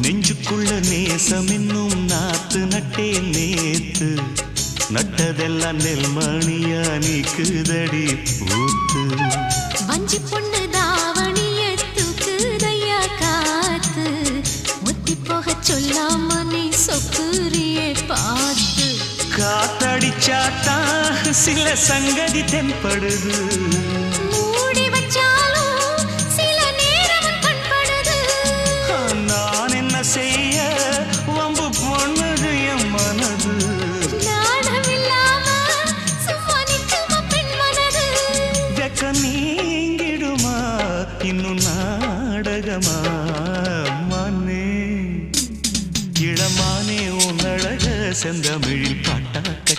நெஞ்சுக்குள்ள நேசம் என்னும் நாத்து நட்டே நேத்து. நட்டதெல்லாம் நெல்மணியா நீக்குதடி பூத்து. வஞ்சி பொண்ணு தாவணிய தூக்குதையா காத்து. முத்தி போக சொல்லாம நீ சொக்குரியே பார்த்து. காத்தடிச்சாத்தான் சில சங்கதி தென்படுது. இன்னும் நாடகமா மானே இளமானே உன் அழக செந்தமிழில் பாட்டாக்க